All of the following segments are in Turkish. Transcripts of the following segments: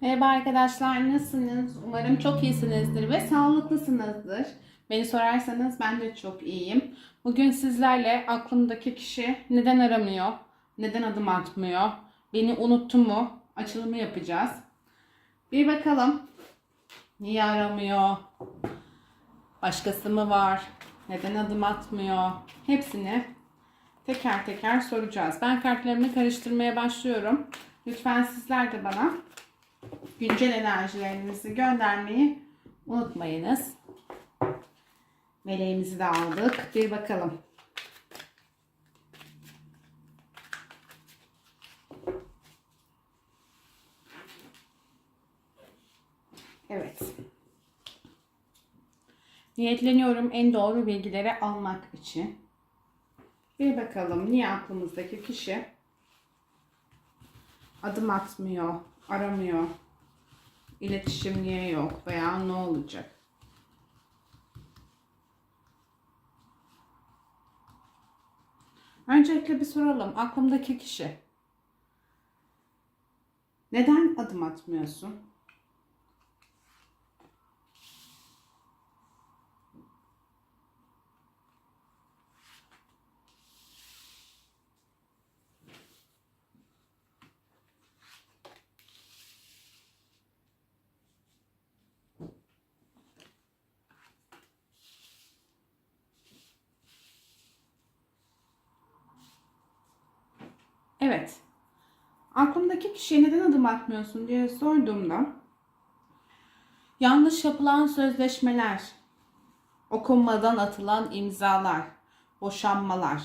Merhaba arkadaşlar, nasılsınız? Umarım çok iyisinizdir ve sağlıklısınızdır. Beni sorarsanız ben de çok iyiyim. Bugün sizlerle aklımdaki kişi neden aramıyor, neden adım atmıyor, beni unuttu mu açılımı yapacağız. Bir bakalım. Niye aramıyor? Başkası mı var? Neden adım atmıyor? Hepsini teker teker soracağız. Ben kartlarımı karıştırmaya başlıyorum. Lütfen sizler de bana güncel enerjilerinizi göndermeyi unutmayınız. Meleğimizi de aldık. Bir bakalım. Evet. Niyetleniyorum en doğru bilgileri almak için. Bir bakalım niye aklımızdaki kişi adım atmıyor, aramıyor, iletişim niye yok veya ne olacak? Öncelikle bir soralım. Aklımdaki kişi. Neden adım atmıyorsun? Evet. Aklımdaki kişiye neden adım atmıyorsun diye sorduğumda yanlış yapılan sözleşmeler, okunmadan atılan imzalar, boşanmalar,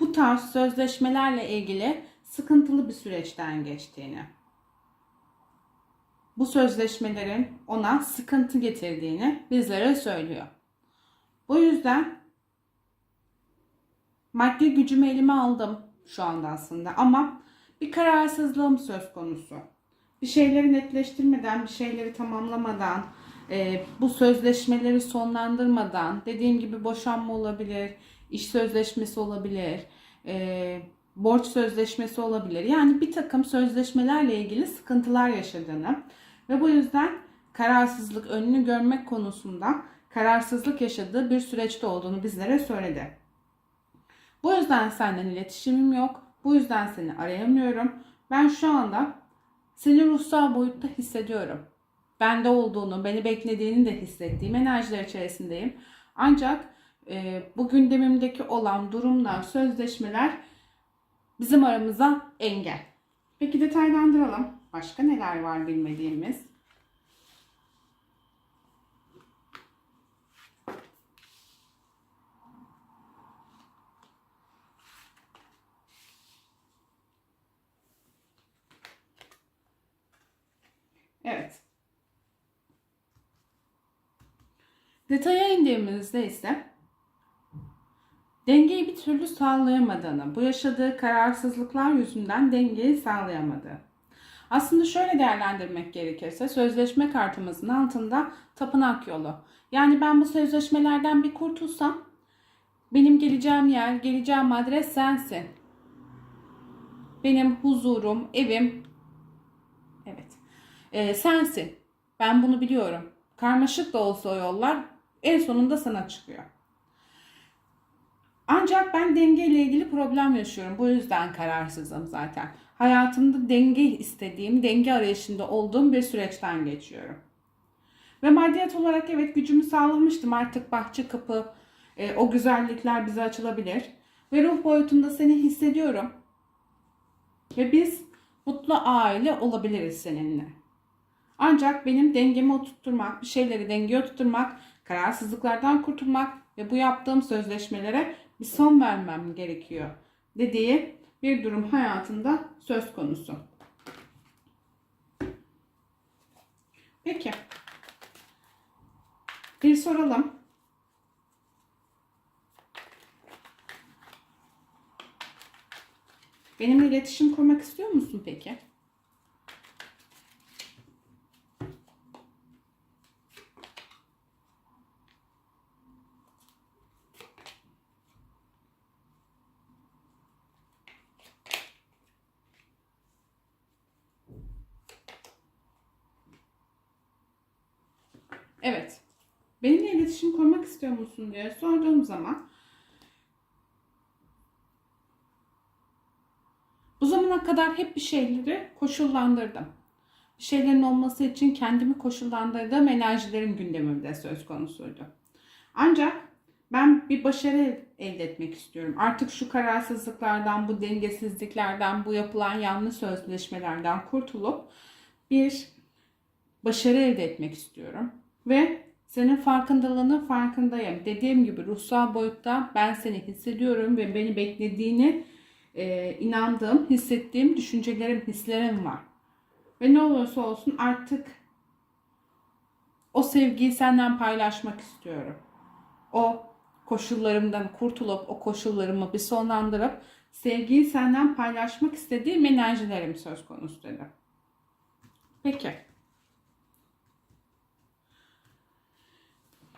bu tarz sözleşmelerle ilgili sıkıntılı bir süreçten geçtiğini, bu sözleşmelerin ona sıkıntı getirdiğini bizlere söylüyor. Bu yüzden maddi gücümü elime aldım şu anda aslında ama bir kararsızlığım söz konusu. Bir şeyleri netleştirmeden, bir şeyleri tamamlamadan, e, bu sözleşmeleri sonlandırmadan, dediğim gibi boşanma olabilir, iş sözleşmesi olabilir, e, borç sözleşmesi olabilir. Yani bir takım sözleşmelerle ilgili sıkıntılar yaşadığını ve bu yüzden kararsızlık önünü görmek konusunda kararsızlık yaşadığı bir süreçte olduğunu bizlere söyledi. Bu yüzden senden iletişimim yok. Bu yüzden seni arayamıyorum. Ben şu anda seni ruhsal boyutta hissediyorum. Bende olduğunu, beni beklediğini de hissettiğim enerjiler içerisindeyim. Ancak e, bu gündemimdeki olan durumlar, sözleşmeler bizim aramıza engel. Peki detaylandıralım. Başka neler var bilmediğimiz? Evet. Detaya indiğimizde ise dengeyi bir türlü sağlayamadığını, bu yaşadığı kararsızlıklar yüzünden dengeyi sağlayamadı. Aslında şöyle değerlendirmek gerekirse sözleşme kartımızın altında tapınak yolu. Yani ben bu sözleşmelerden bir kurtulsam benim geleceğim yer, geleceğim adres sensin. Benim huzurum, evim evet e, sensin. Ben bunu biliyorum. Karmaşık da olsa o yollar en sonunda sana çıkıyor. Ancak ben denge ile ilgili problem yaşıyorum. Bu yüzden kararsızım zaten. Hayatımda denge istediğim, denge arayışında olduğum bir süreçten geçiyorum. Ve maddiyat olarak evet gücümü sağlamıştım. Artık bahçe kapı, e, o güzellikler bize açılabilir. Ve ruh boyutunda seni hissediyorum. Ve biz mutlu aile olabiliriz seninle. Ancak benim dengemi oturtturmak, bir şeyleri dengeye oturtturmak, kararsızlıklardan kurtulmak ve bu yaptığım sözleşmelere bir son vermem gerekiyor dediği bir durum hayatında söz konusu. Peki. Bir soralım. Benimle iletişim kurmak istiyor musun peki? Evet. Benimle iletişim kurmak istiyor musun diye sorduğum zaman bu zamana kadar hep bir şeyleri koşullandırdım. Bir şeylerin olması için kendimi koşullandırdığım enerjilerin gündemimde söz konusuydu. Ancak ben bir başarı elde etmek istiyorum. Artık şu kararsızlıklardan, bu dengesizliklerden, bu yapılan yanlış sözleşmelerden kurtulup bir başarı elde etmek istiyorum. Ve senin farkındalığının farkındayım. Dediğim gibi ruhsal boyutta ben seni hissediyorum ve beni beklediğini e, inandığım, hissettiğim düşüncelerim, hislerim var. Ve ne olursa olsun artık o sevgiyi senden paylaşmak istiyorum. O koşullarımdan kurtulup o koşullarımı bir sonlandırıp sevgiyi senden paylaşmak istediğim enerjilerim söz konusu dedi. Peki.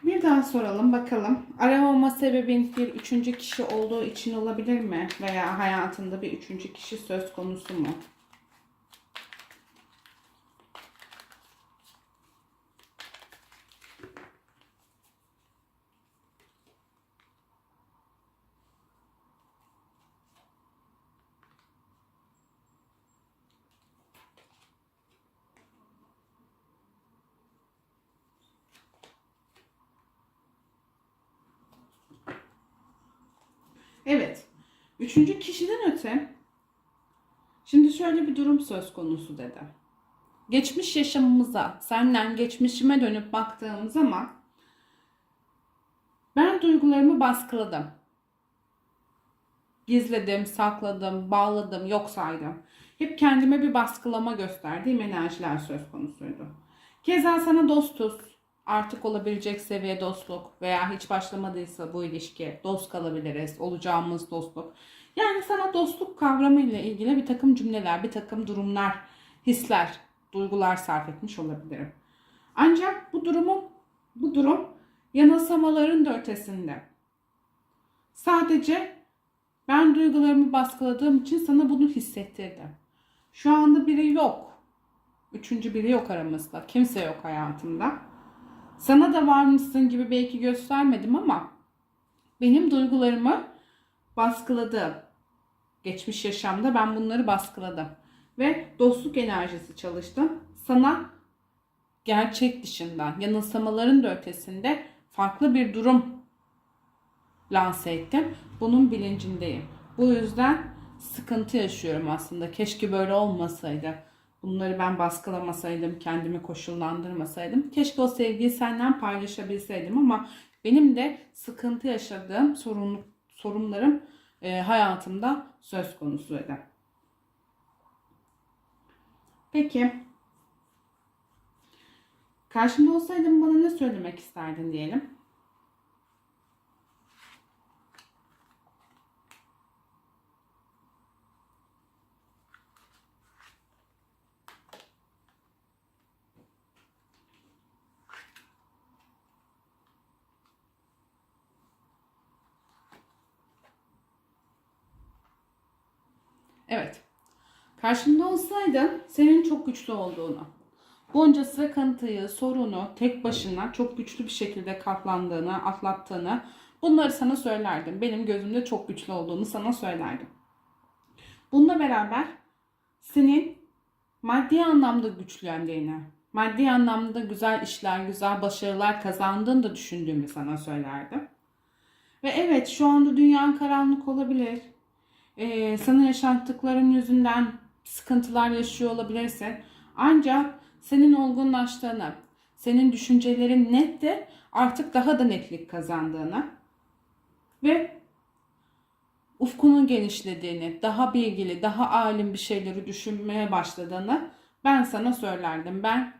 Bir daha soralım bakalım. Aramama sebebin bir üçüncü kişi olduğu için olabilir mi? Veya hayatında bir üçüncü kişi söz konusu mu? Evet. Üçüncü kişiden öte şimdi şöyle bir durum söz konusu dedi. Geçmiş yaşamımıza, senden geçmişime dönüp baktığım zaman ben duygularımı baskıladım. Gizledim, sakladım, bağladım, yok saydım. Hep kendime bir baskılama gösterdiğim enerjiler söz konusuydu. Keza sana dostuz, artık olabilecek seviye dostluk veya hiç başlamadıysa bu ilişki dost kalabiliriz, olacağımız dostluk. Yani sana dostluk kavramı ile ilgili bir takım cümleler, bir takım durumlar, hisler, duygular sarf etmiş olabilirim. Ancak bu durumun bu durum yanılsamaların da ötesinde. Sadece ben duygularımı baskıladığım için sana bunu hissettirdim. Şu anda biri yok. Üçüncü biri yok aramızda. Kimse yok hayatımda. Sana da var mısın gibi belki göstermedim ama benim duygularımı baskıladım. Geçmiş yaşamda ben bunları baskıladım. Ve dostluk enerjisi çalıştım. Sana gerçek dışından, yanılsamaların da ötesinde farklı bir durum lanse ettim. Bunun bilincindeyim. Bu yüzden sıkıntı yaşıyorum aslında. Keşke böyle olmasaydı. Bunları ben baskılamasaydım, kendimi koşullandırmasaydım. Keşke o sevgiyi senden paylaşabilseydim ama benim de sıkıntı yaşadığım sorun, sorunlarım e, hayatımda söz konusuydu. Peki. Karşımda olsaydın bana ne söylemek isterdin diyelim. Evet. Karşımda olsaydın senin çok güçlü olduğunu, bunca sıkıntıyı, sorunu tek başına çok güçlü bir şekilde katlandığını, atlattığını bunları sana söylerdim. Benim gözümde çok güçlü olduğunu sana söylerdim. Bununla beraber senin maddi anlamda güçlendiğini, maddi anlamda güzel işler, güzel başarılar kazandığını da düşündüğümü sana söylerdim. Ve evet şu anda dünyanın karanlık olabilir. Ee, sana yaşattıkların yüzünden sıkıntılar yaşıyor olabilirsin. Ancak senin olgunlaştığını, senin düşüncelerin net de artık daha da netlik kazandığını ve ufkunun genişlediğini, daha bilgili, daha alim bir şeyleri düşünmeye başladığını ben sana söylerdim. Ben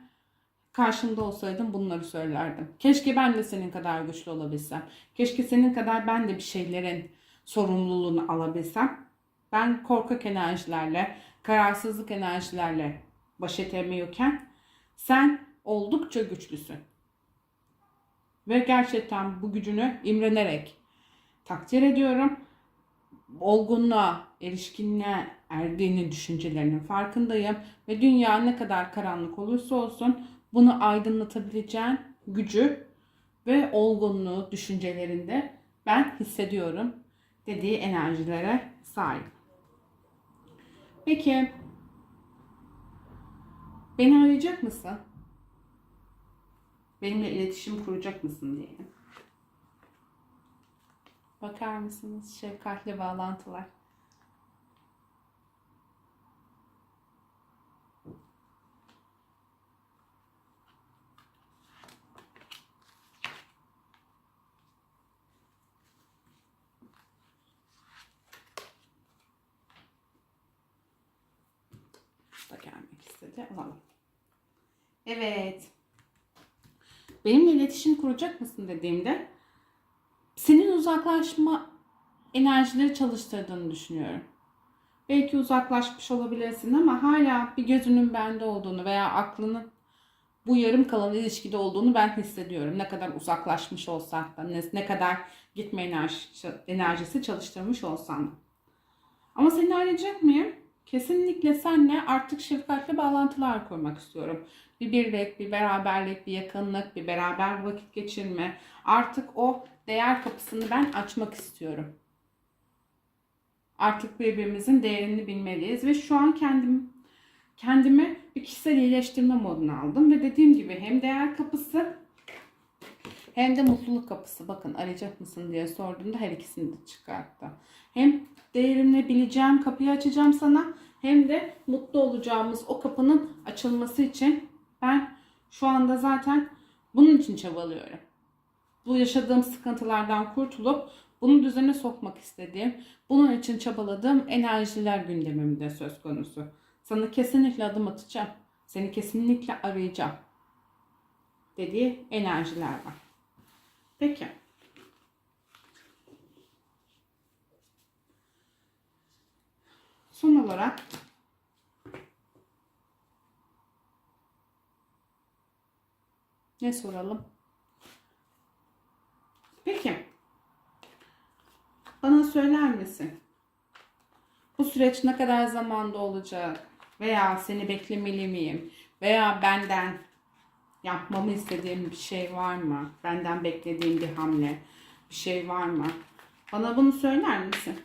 karşımda olsaydım bunları söylerdim. Keşke ben de senin kadar güçlü olabilsem. Keşke senin kadar ben de bir şeylerin sorumluluğunu alabilsem. Ben korkak enerjilerle, kararsızlık enerjilerle baş edemiyorken sen oldukça güçlüsün. Ve gerçekten bu gücünü imrenerek takdir ediyorum. Olgunluğa, erişkinliğe erdiğini düşüncelerinin farkındayım. Ve dünya ne kadar karanlık olursa olsun bunu aydınlatabileceğin gücü ve olgunluğu düşüncelerinde ben hissediyorum dediği enerjilere sahip. Peki beni arayacak mısın? Benimle iletişim kuracak mısın diyelim. Bakar mısınız şefkatli bağlantılar? da istedi. Alalım. Evet. Benimle iletişim kuracak mısın dediğimde senin uzaklaşma enerjileri çalıştırdığını düşünüyorum. Belki uzaklaşmış olabilirsin ama hala bir gözünün bende olduğunu veya aklının bu yarım kalan ilişkide olduğunu ben hissediyorum. Ne kadar uzaklaşmış olsak da, ne, ne kadar gitme enerjisi, enerjisi çalıştırmış olsan da. Ama seni arayacak mıyım? Kesinlikle seninle artık şefkatli bağlantılar kurmak istiyorum. Bir birlik, bir beraberlik, bir yakınlık, bir beraber vakit geçirme. Artık o değer kapısını ben açmak istiyorum. Artık birbirimizin değerini bilmeliyiz ve şu an kendim kendimi bir kişisel iyileştirme moduna aldım ve dediğim gibi hem değer kapısı hem de mutluluk kapısı. Bakın arayacak mısın diye sorduğumda her ikisini de çıkarttı. Hem değerini bileceğim kapıyı açacağım sana hem de mutlu olacağımız o kapının açılması için ben şu anda zaten bunun için çabalıyorum. Bu yaşadığım sıkıntılardan kurtulup bunu düzene sokmak istediğim, bunun için çabaladığım enerjiler gündemimde söz konusu. Sana kesinlikle adım atacağım. Seni kesinlikle arayacağım. Dediği enerjiler var. Peki. Son olarak ne soralım? Peki. Bana söyler misin? Bu süreç ne kadar zamanda olacak? Veya seni beklemeli miyim? Veya benden yapmamı istediğin bir şey var mı? Benden beklediğin bir hamle, bir şey var mı? Bana bunu söyler misin?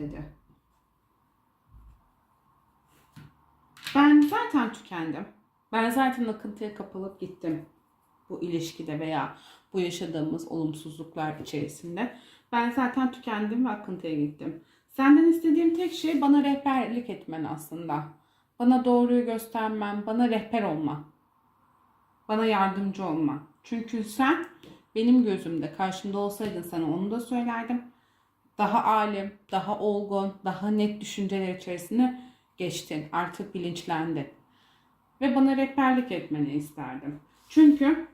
Dedi. Ben zaten tükendim. Ben zaten akıntıya kapılıp gittim. Bu ilişkide veya bu yaşadığımız olumsuzluklar içerisinde. Ben zaten tükendim ve akıntıya gittim. Senden istediğim tek şey bana rehberlik etmen aslında. Bana doğruyu göstermen, bana rehber olman. Bana yardımcı olman. Çünkü sen benim gözümde karşımda olsaydın sana onu da söylerdim. Daha alim, daha olgun, daha net düşünceler içerisine geçtin. Artık bilinçlendin. Ve bana rehberlik etmeni isterdim. Çünkü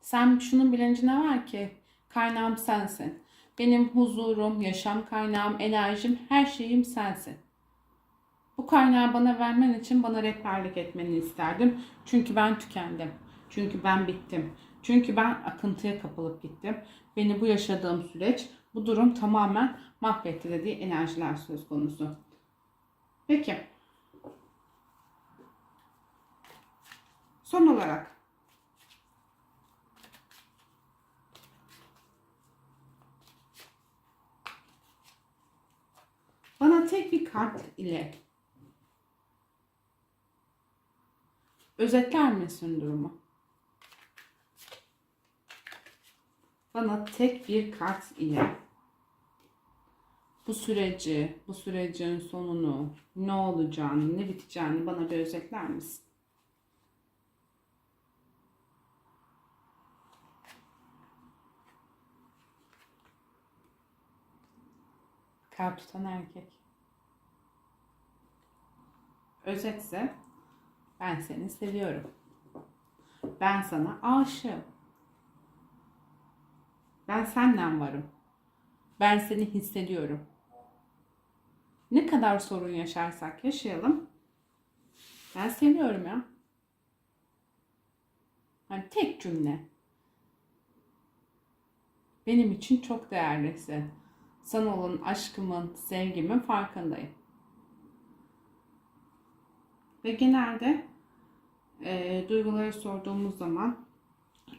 sen şunun bilincine var ki kaynağım sensin. Benim huzurum, yaşam kaynağım, enerjim, her şeyim sensin. Bu kaynağı bana vermen için bana rehberlik etmeni isterdim. Çünkü ben tükendim. Çünkü ben bittim. Çünkü ben akıntıya kapılıp gittim. Beni bu yaşadığım süreç, bu durum tamamen mahvetti dediği enerjiler söz konusu. Peki. Son olarak bana tek bir kart ile özetler misin durumu? Bana tek bir kart ile bu süreci, bu sürecin sonunu, ne olacağını, ne biteceğini bana bir özetler misin? Kalp tutan erkek. Özetse ben seni seviyorum. Ben sana aşığım. Ben senden varım. Ben seni hissediyorum. Ne kadar sorun yaşarsak yaşayalım. Ben seviyorum ya. Yani tek cümle. Benim için çok değerlisin. Sana olan aşkımın, sevgimin farkındayım. Ve genelde e, duyguları sorduğumuz zaman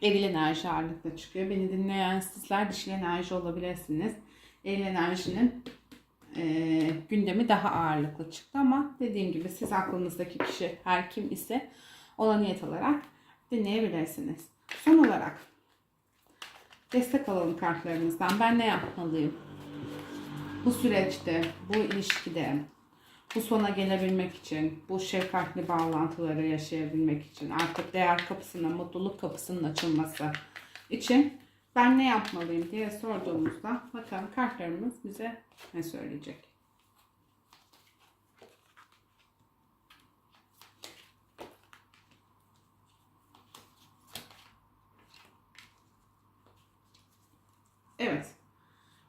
eril enerji ağırlıkla çıkıyor. Beni dinleyen sizler dişil enerji olabilirsiniz. Eril enerjinin e, gündemi daha ağırlıklı çıktı ama dediğim gibi siz aklınızdaki kişi her kim ise ona niyet olarak dinleyebilirsiniz. Son olarak destek alalım kartlarımızdan. Ben ne yapmalıyım? Bu süreçte, bu ilişkide, bu sona gelebilmek için, bu şefkatli bağlantıları yaşayabilmek için, artık değer kapısının, mutluluk kapısının açılması için ben ne yapmalıyım diye sorduğumuzda bakalım kartlarımız bize ne söyleyecek. Evet.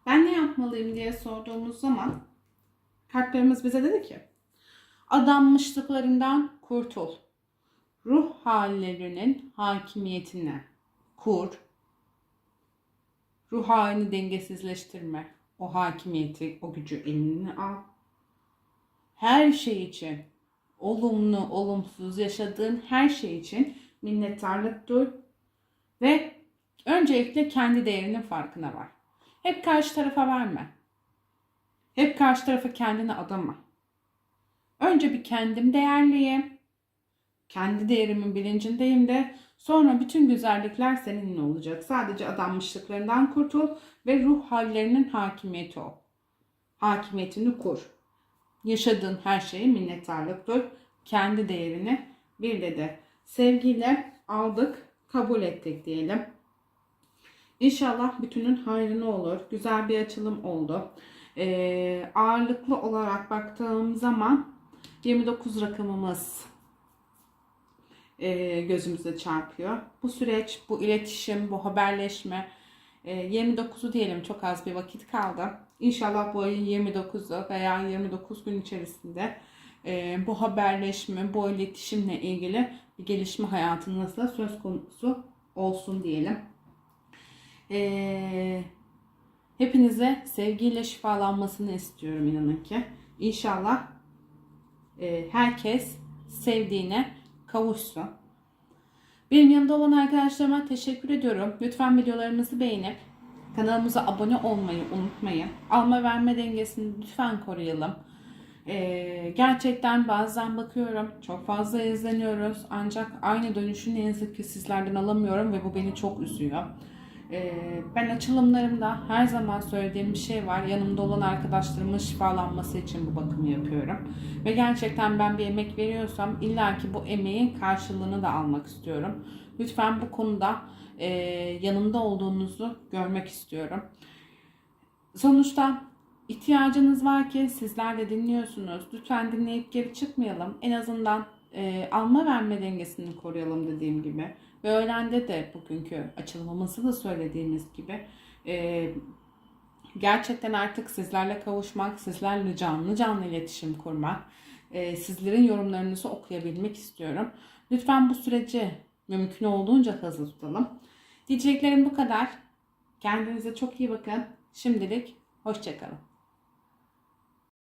Ben ne yapmalıyım diye sorduğumuz zaman kartlarımız bize dedi ki adanmışlıklarından kurtul. Ruh hallerinin hakimiyetine kur. Ruh halini dengesizleştirme. O hakimiyeti, o gücü eline al. Her şey için, olumlu, olumsuz yaşadığın her şey için minnettarlık duy ve öncelikle kendi değerinin farkına var. Hep karşı tarafa verme. Hep karşı tarafa kendini adama. Önce bir kendim değerliyim. Kendi değerimin bilincindeyim de sonra bütün güzellikler seninle olacak. Sadece adanmışlıklarından kurtul ve ruh hallerinin hakimiyeti ol. Hakimiyetini kur. Yaşadığın her şeye minnettarlık duy. Kendi değerini bir de de sevgiyle aldık, kabul ettik diyelim. İnşallah bütünün hayrına olur. Güzel bir açılım oldu. Ee, ağırlıklı olarak baktığım zaman 29 rakamımız e, gözümüze çarpıyor. Bu süreç, bu iletişim, bu haberleşme e, 29'u diyelim çok az bir vakit kaldı. İnşallah bu ayın 29'u veya 29 gün içerisinde e, bu haberleşme, bu iletişimle ilgili bir gelişme hayatınızda söz konusu olsun diyelim. E, hepinize sevgiyle şifalanmasını istiyorum inanın ki. İnşallah e, herkes sevdiğine kavuşsun. Benim yanımda olan arkadaşlarıma teşekkür ediyorum. Lütfen videolarımızı beğenip kanalımıza abone olmayı unutmayın. Alma verme dengesini lütfen koruyalım. Ee, gerçekten bazen bakıyorum çok fazla izleniyoruz ancak aynı dönüşü ne yazık ki sizlerden alamıyorum ve bu beni çok üzüyor. Ee, ben açılımlarımda her zaman söylediğim bir şey var. Yanımda olan arkadaşlarımın şifalanması için bu bakımı yapıyorum. Ve gerçekten ben bir emek veriyorsam illaki bu emeğin karşılığını da almak istiyorum. Lütfen bu konuda e, yanımda olduğunuzu görmek istiyorum. Sonuçta ihtiyacınız var ki sizler de dinliyorsunuz. Lütfen dinleyip geri çıkmayalım. En azından e, alma verme dengesini koruyalım dediğim gibi. Ve öğlende de bugünkü açılımımızı da söylediğimiz gibi e, gerçekten artık sizlerle kavuşmak, sizlerle canlı canlı iletişim kurmak, e, sizlerin yorumlarınızı okuyabilmek istiyorum. Lütfen bu süreci mümkün olduğunca hızlı tutalım. Diyeceklerim bu kadar. Kendinize çok iyi bakın. Şimdilik hoşçakalın.